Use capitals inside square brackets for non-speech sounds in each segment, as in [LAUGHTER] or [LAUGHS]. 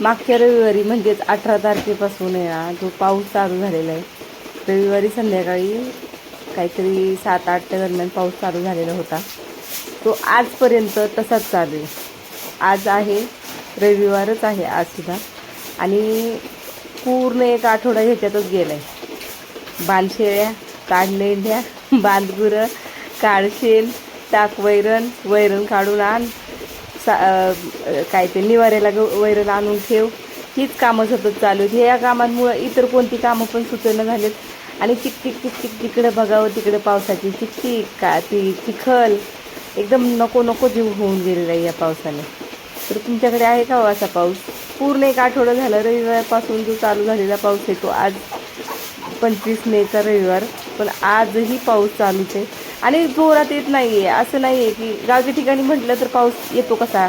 मागच्या रविवारी म्हणजेच अठरा तारखेपासून आहे ना जो पाऊस चालू झालेला आहे. रविवारी संध्याकाळी काहीतरी सात आठच्या दरम्यान पाऊस चालू झालेला होता. तो आजपर्यंत तसाच चालू आहे. आज आहे रविवारच आहे आजसुद्धा आणि पूर्ण एक आठवडा ह्याच्यातच गेला आहे बांधशेळ्या काढलेल्या बांधगुरं काळशेल टाक वैरण वैरण काढून आण सा काय ते निवाऱ्याला ग वैरण आणून ठेव. हीच कामं सतत चालू आहेत. ह्या कामांमुळं इतर कोणती कामं पण सुचणं झालेत. आणि चिकचिक चिकचिक तिकडं बघावं तिकडं पावसाची. चिकचिक का ती चिखल. एकदम नको नको जीव होऊन गेलेला आहे या पावसाने. तर तुमच्याकडे आहे का हो असा पाऊस? पूर्ण एक आठवडा झाला रविवारपासून जो चालू झालेला पाऊस येतो आज पंचवीस मेचा रविवार. पण आजही पाऊस चालूच आहे. आणि जोरात येत नाही आहे असं नाही आहे की गावच्या ठिकाणी म्हटलं तर पाऊस येतो कसा?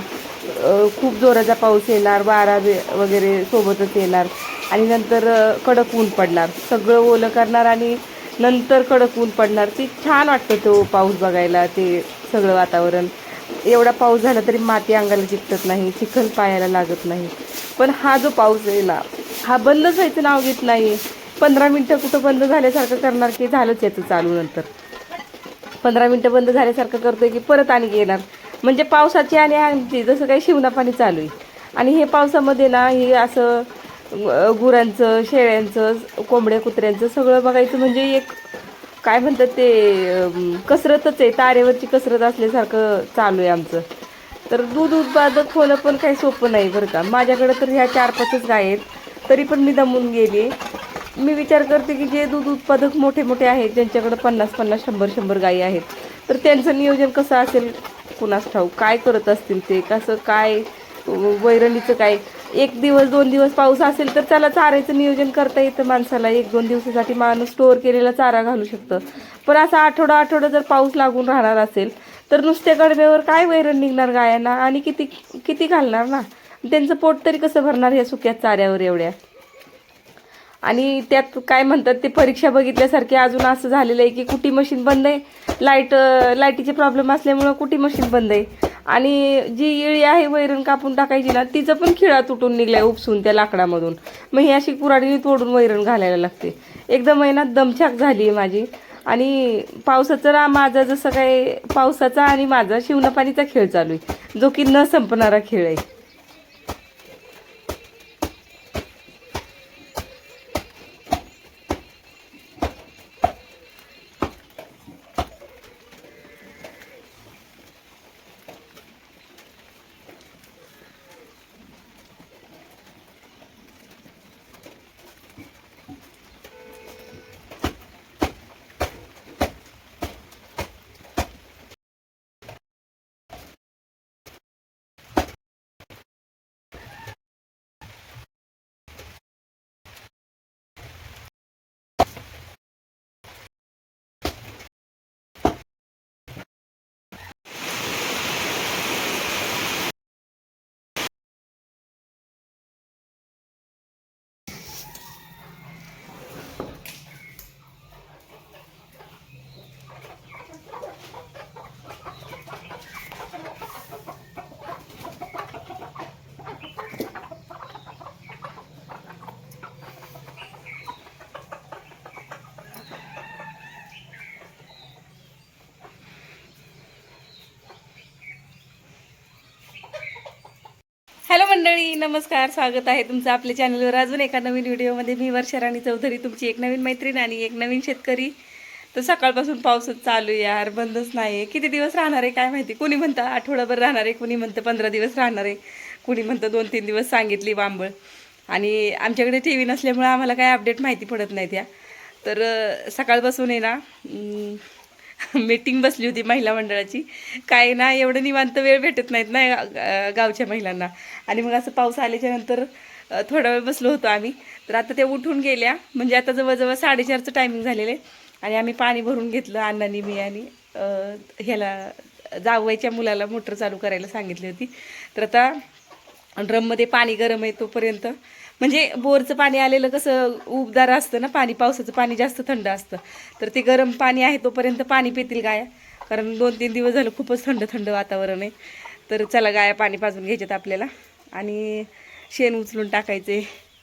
खूप जोराचा पाऊस येणार वारा वे- वगैरे सोबतच येणार. आणि नंतर कडक ऊन पडणार. सगळं ओलं करणार आणि नंतर कडक ऊन पडणार. ते छान वाटतं तो पाऊस बघायला ते सगळं वातावरण. एवढा पाऊस झाला तरी माती अंगाला चिकटत नाही चिखल पायाला लागत नाही. पण हा जो पाऊस येला हा बंदच व्हायचं नाव घेत नाही पंधरा मिनटं कुठं बंद झाल्यासारखं करणार की झालंच याचं चालू नंतर. पंधरा मिनटं बंद झाल्यासारखं करतो आहे की परत आणि येणार. म्हणजे पावसाची आणि आमची जसं काही शिवना पाणी चालू आहे. आणि हे पावसामध्ये ना हे असं गुरांचं शेळ्यांचं कोंबड्या कुत्र्यांचं सगळं बघायचं म्हणजे एक काय म्हणतात ते कसरतच आहे. तारेवरची कसरत असल्यासारखं चालू आहे आमचं. तर दूध उत्पादक होणं पण काही सोपं नाही बरं का. माझ्याकडं तर ह्या चार पाचच गाय आहेत. तरी पण मी दमून गेली मी विचार करते की जे दूध उत्पादक मोठे मोठे आहेत ज्यांच्याकडे पन्नास पन्नास शंभर शंभर गायी आहेत तर त्यांचं नियोजन कसं असेल कुणास ठाऊक? काय करत असतील ते? कसं काय वैरणीचं काय? एक दिवस दोन दिवस पाऊस असेल तर त्याला चाऱ्याचं नियोजन करता येतं माणसाला. एक दोन दिवसासाठी माणूस स्टोअर केलेला चारा घालू शकतं. पण असा आठवडा आठवडा जर पाऊस लागून राहणार असेल तर नुसत्या गडब्यावर काय वैरण निघणार गायांना? आणि किती किती घालणार ना? त्यांचं पोट तरी कसं भरणार ह्या सुक्या चाऱ्यावर एवढ्या? आणि त्यात काय म्हणतात ते परीक्षा बघितल्यासारखे अजून असं झालेलं आहे की कुटी मशीन बंद आहे. लाइट लाईटीचे प्रॉब्लेम असल्यामुळं कुटी मशीन बंद आहे. आणि जी इळी आहे वैरण कापून टाकायची ना तिचं पण खिळा तुटून निघलाय उपसून त्या लाकडामधून. मग ही अशी कुराडीने तोडून वैरण घालायला लागते. एकदम महिन्यात दमछाक झाली आहे माझी. आणि पावसाचं ना माझा जसं काय पावसाचा आणि माझा शिवणापाणीचा खेळ चालू आहे. जो की न संपणारा खेळ आहे. मंडळी नमस्कार स्वागत आहे तुमचं आपल्या चॅनलवर अजून एका नवीन व्हिडिओमध्ये मी वर्षा राणी चौधरी तुमची एक नवीन मैत्रीण आणि एक नवीन शेतकरी. तर सकाळपासून पाऊसच चालू आहे यार बंदच नाही आहे किती दिवस राहणार आहे काय माहिती? कुणी म्हणतं आठवडाभर राहणार आहे कुणी म्हणतं पंधरा दिवस राहणार आहे. कुणी म्हणतं दोन तीन दिवस सांगितली बांबळ आणि आमच्याकडे टी व्ही नसल्यामुळे आम्हाला काय अपडेट माहिती पडत नाही त्या तर सकाळपासून आहे ना [LAUGHS] मीटिंग बसली होती महिला मंडळाची. काय ना एवढं निवांत वेळ भेटत नाहीत ना गावच्या महिलांना. आणि मग असं पाऊस आल्याच्यानंतर थोडा वेळ बसलो होतो आम्ही. तर आता ते उठून गेल्या. म्हणजे आता जवळजवळ साडेचारचं टायमिंग झालेलं आहे. आणि आम्ही पाणी भरून घेतलं अण्णांनी मी आणि ह्याला जावयाच्या मुलाला मोटर चालू करायला सांगितली होती. तर आता ड्रममध्ये पाणी गरम आहे तोपर्यंत. म्हणजे बोरचं पाणी आलेलं कसं उबदार असतं ना पाणी पावसाचं पाणी जास्त थंड असतं. तर ते गरम पाणी आहे तोपर्यंत पाणी पितील गाया. कारण दोन तीन दिवस झालं खूपच थंड थंड वातावरण आहे. तर चला गाया पाणी पाजून घ्यायच्यात आपल्याला. आणि शेण उचलून टाकायचे.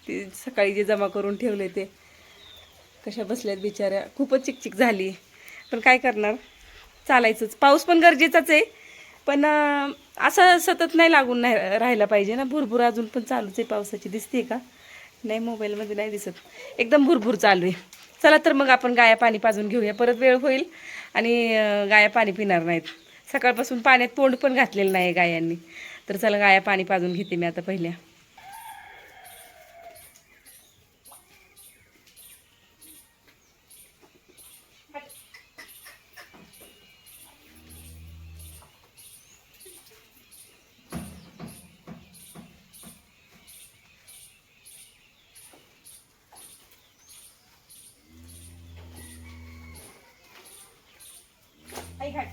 ते सकाळी जे जमा करून ठेवले ते. कशा बसल्यात बिचाऱ्या. खूपच चिकचिक झाली. पण काय करणार? चालायचंच. पाऊस पण गरजेचाच आहे. पण असं सतत नाही लागून नाही राहायला पाहिजे ना. भुरभूर अजून पण चालूच आहे पावसाची दिसते का? नाही मोबाईलमध्ये नाही दिसत. एकदम भुरभूर चालू आहे. चला तर मग आपण गाया पाणी पाजून घेऊया. परत वेळ होईल आणि गाया पाणी पिणार नाहीत. सकाळपासून पाण्यात तोंड पण घातलेलं नाही गायांनी. तर चला गाया पाणी पाजून घेते मी आता पहिल्या. খাই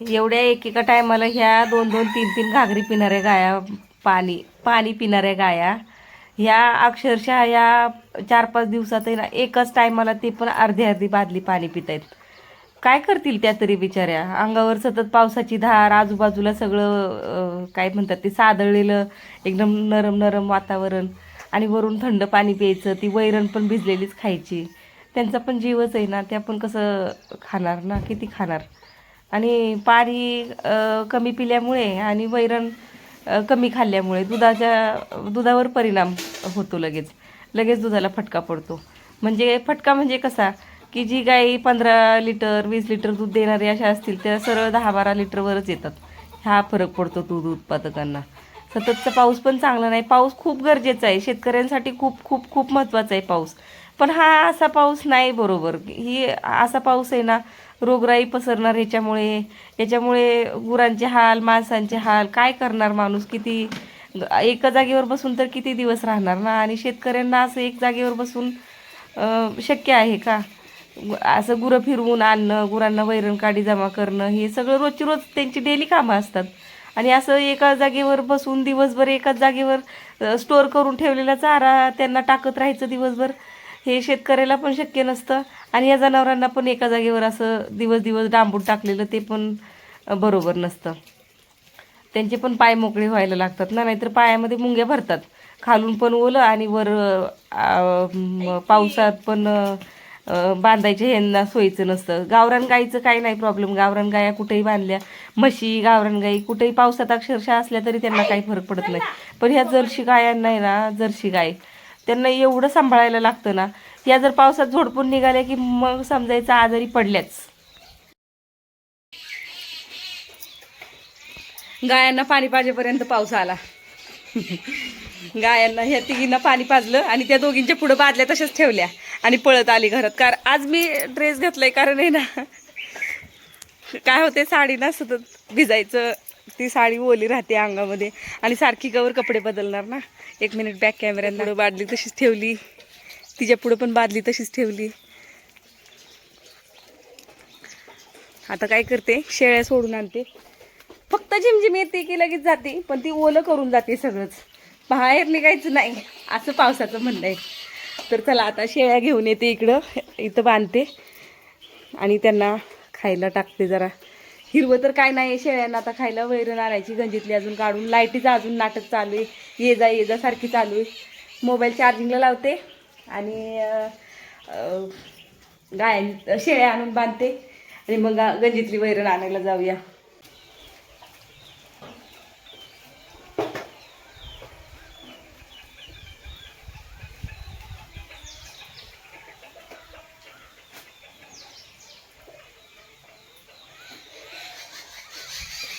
एवढ्या एकेका टायमाला ह्या दोन दोन तीन तीन घागरी पिणाऱ्या गाया पाणी पाणी पिणाऱ्या गाया ह्या अक्षरशः या चार पाच दिवसात आहे ना एकच टायमाला ते पण अर्धी अर्धी बादली पाणी पित आहेत. काय करतील त्या तरी बिचाऱ्या? अंगावर सतत पावसाची धार आजूबाजूला सगळं काय म्हणतात ते सादळलेलं एकदम नरम नरम वातावरण आणि वरून थंड पाणी प्यायचं ती वैरण पण भिजलेलीच खायची. त्यांचा पण जीवच आहे ना त्या पण कसं खाणार ना? किती खाणार? आणि पाणी कमी पिल्यामुळे आणि वैरण कमी खाल्ल्यामुळे दुधाच्या दुधावर परिणाम होतो लगेच. लगेच दुधाला फटका पडतो. म्हणजे फटका म्हणजे कसा? की जी गाई पंधरा लिटर वीस लिटर दूध देणारी अशा असतील त्या सरळ दहा बारा लिटरवरच येतात. हा फरक पडतो दूध उत्पादकांना. सततचा पाऊस पण चांगला नाही. पाऊस खूप गरजेचा आहे. शेतकऱ्यांसाठी खूप खूप खूप महत्त्वाचा आहे पाऊस. पण हा असा पाऊस नाही बरोबर. ही असा पाऊस आहे ना रोगराई पसरणार ह्याच्यामुळे याच्यामुळे गुरांचे हाल माणसांचे हाल काय करणार माणूस? किती एका जागेवर बसून तर किती दिवस राहणार ना? आणि शेतकऱ्यांना असं एक जागेवर बसून शक्य आहे का? असं गुरं फिरवून आणणं गुरांना वैरण काडी जमा करणं हे सगळं रोजची रोज त्यांची डेली कामं असतात. आणि असं एका जागेवर बसून दिवसभर एकाच जागेवर स्टोअर करून ठेवलेला चारा त्यांना टाकत राहायचं दिवसभर. हे शेतकऱ्याला पण शक्य नसतं. आणि या जनावरांना पण एका जागेवर असं दिवस दिवस डांबून टाकलेलं ते पण बरोबर नसतं. त्यांचे पण पाय मोकळे व्हायला लागतात ना नाहीतर पायामध्ये मुंग्या भरतात. खालून पण ओलं आणि वर पावसात पण बांधायचे ह्यांना सोयीचं नसतं. गावरान गाईचं काही नाही प्रॉब्लेम गावरान गाया कुठेही बांधल्या म्हशी गावरान गाई कुठेही पावसात अक्षरशः असल्या तरी त्यांना काही फरक पडत नाही. पण ह्या जर्शी गायांना आहे ना जर्शी गाय त्यांना एवढं सांभाळायला लागतं ना या जर पावसात झोडपून निघाल्या की मग समजायचं आजारी पडल्याच. गायांना पाणी पाजेपर्यंत पाऊस आला. गायांना ह्या तिघींना पाणी पाजलं आणि त्या दोघींच्या पुढं बादल्या तशाच ठेवल्या आणि पळत आली घरात. कारण आज मी ड्रेस घातलाय कारण आहे ना काय होते साडी ना सतत भिजायचं ती साडी ओली राहते अंगामध्ये. आणि सारखी कवर कपडे बदलणार ना. एक मिनिट बॅक कॅमेऱ्यात पुढं बादली तशीच ठेवली. तिच्या पुढं पण बादली तशीच ठेवली. आता काय करते? शेळ्या सोडून आणते. फक्त झिमझिम येते की लगेच जाते. पण ती ओलं करून जाते सगळंच. बाहेर निघायचं नाही. असं पावसाचं म्हणणं आहे. तर चला आता शेळ्या घेऊन येते इकडं. इथं बांधते. आणि त्यांना खायला टाकते जरा. हिरवं तर काय नाही शेळ्यांना आता खायला वैरण आणायची गंजीतली अजून काढून. लाईटीचं अजून नाटक चालू आहे. ये जा ये जा सारखी चालू आहे. मोबाईल चार्जिंगला लावते आणि गाय शेळ्या आणून बांधते. आणि मग गंजीतली वैरण आणायला जाऊया.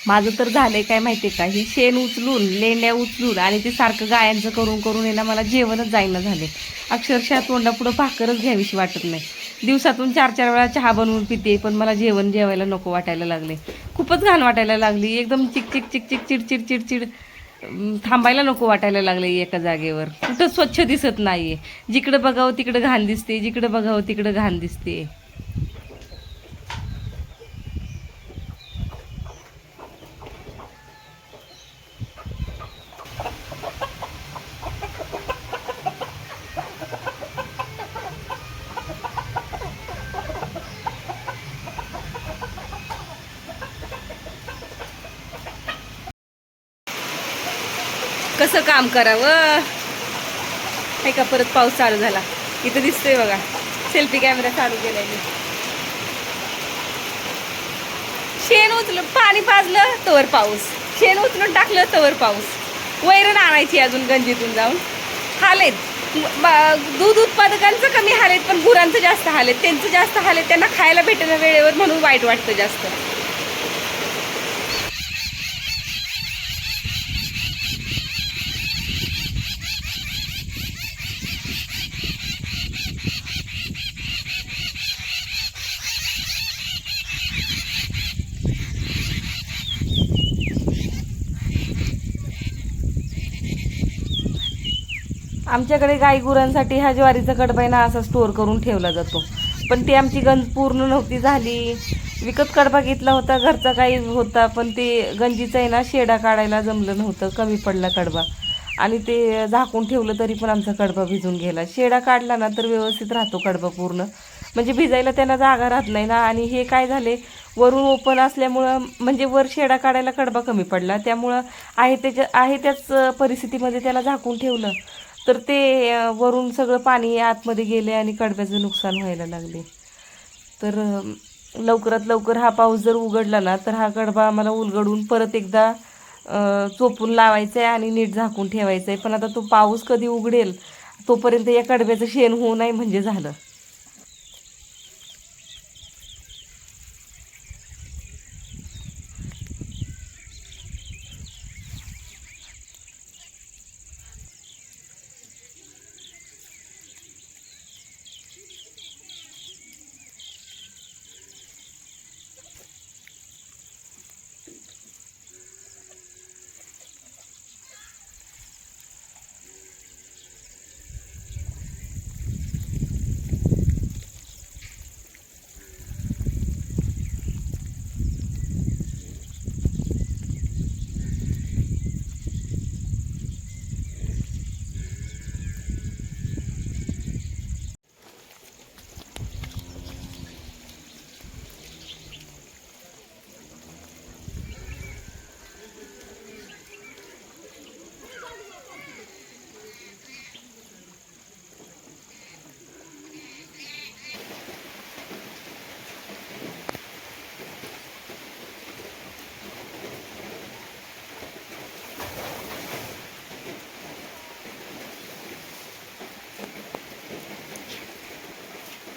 माझं तर झालंय काय माहितीये का? ही शेण उचलून लेंड्या उचलून आणि ते सारखं गायांचं करून करून येणं मला जेवणच जाईना झाले अक्षरशः तोंडापुढं भाकरच घ्यावीशी वाटत नाही. दिवसातून चार चार वेळा चहा बनवून पिते पण मला जेवण जेवायला नको वाटायला लागले खूपच घाण वाटायला लागली एकदम चिक चिक चिक चिक चिड चिड चिड चिड. थांबायला नको वाटायला लागले एका जागेवर. कुठं स्वच्छ दिसत नाहीये. जिकडं बघावं तिकडं घाण दिसते जिकडं बघावं तिकडं घाण दिसते कसं काम करावं. नाही का परत पाऊस चालू झाला. इथं दिसतोय बघा. सेल्फी कॅमेरा चालू केलाय मी. शेण उचलं पाणी पाजलं तवर पाऊस. शेण उचलून टाकलं तवर पाऊस. वैरण आणायची अजून गंजीतून जाऊन. हालेत. दूध उत्पादकांचं कमी हालेत पण गुरांचं जास्त हालेत. त्यांचं जास्त हालेत त्यांना खायला भेटणं वेळेवर म्हणून वाईट वाटतं जास्त. आमच्याकडे गाई गुरांसाठी हा ज्वारीचा कडबा आहे ना असा स्टोअर करून ठेवला जातो. पण ती आमची गंज पूर्ण नव्हती झाली. विकत कडबा घेतला होता घरचा काही होता पण ते गंजीचा आहे ना शेडा काढायला जमलं नव्हतं कमी पडला कडबा. आणि ते झाकून ठेवलं तरी पण आमचा कडबा भिजून गेला. शेडा काढला ना तर व्यवस्थित राहतो कडबा पूर्ण. म्हणजे भिजायला त्यांना जागा राहत नाही ना. आणि हे काय झाले वरून ओपन असल्यामुळं म्हणजे वर शेडा काढायला कडबा कमी पडला. त्यामुळं आहे त्याच्या आहे त्याच परिस्थितीमध्ये त्याला झाकून ठेवलं. तर ते वरून सगळं पाणी आतमध्ये गेले आणि कडब्याचं नुकसान व्हायला लागले. तर लवकरात लवकर हा पाऊस जर उघडला ना तर हा कडबा आम्हाला उलगडून परत एकदा चोपून लावायचा आहे आणि नीट झाकून ठेवायचा आहे पण आता तो पाऊस कधी उघडेल तोपर्यंत या कडब्याचं शेण होऊ नाही म्हणजे झालं.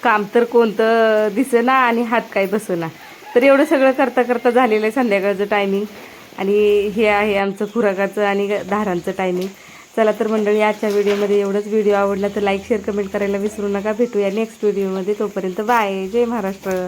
काम तर कोणतं दिसेना आणि हात काय बसेना. तर एवढं सगळं करता करता झालेलं आहे संध्याकाळचं टायमिंग आणि हे आहे आमचं खुराकाचं आणि धारांचं टायमिंग चला तर मंडळी आजच्या व्हिडिओमध्ये एवढंच. व्हिडिओ आवडला तर लाईक शेअर कमेंट करायला विसरू नका. भेटूया नेक्स्ट व्हिडिओमध्ये तोपर्यंत बाय जय महाराष्ट्र.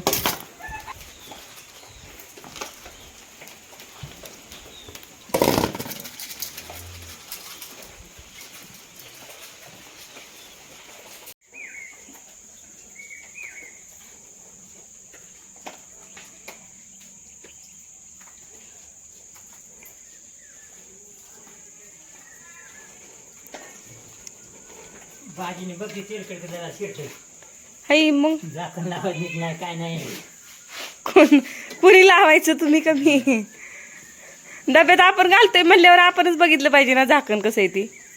भाजीने बघ तेलकट जरा शेट हाई मग? झाकण लावायची नाही काय नाही. कोण? पुरी लावायचं तुम्ही कमी? डब्यात आपण घालतोय म्हणल्यावर आपणच बघितलं पाहिजे ना झाकण कसं आहे ती.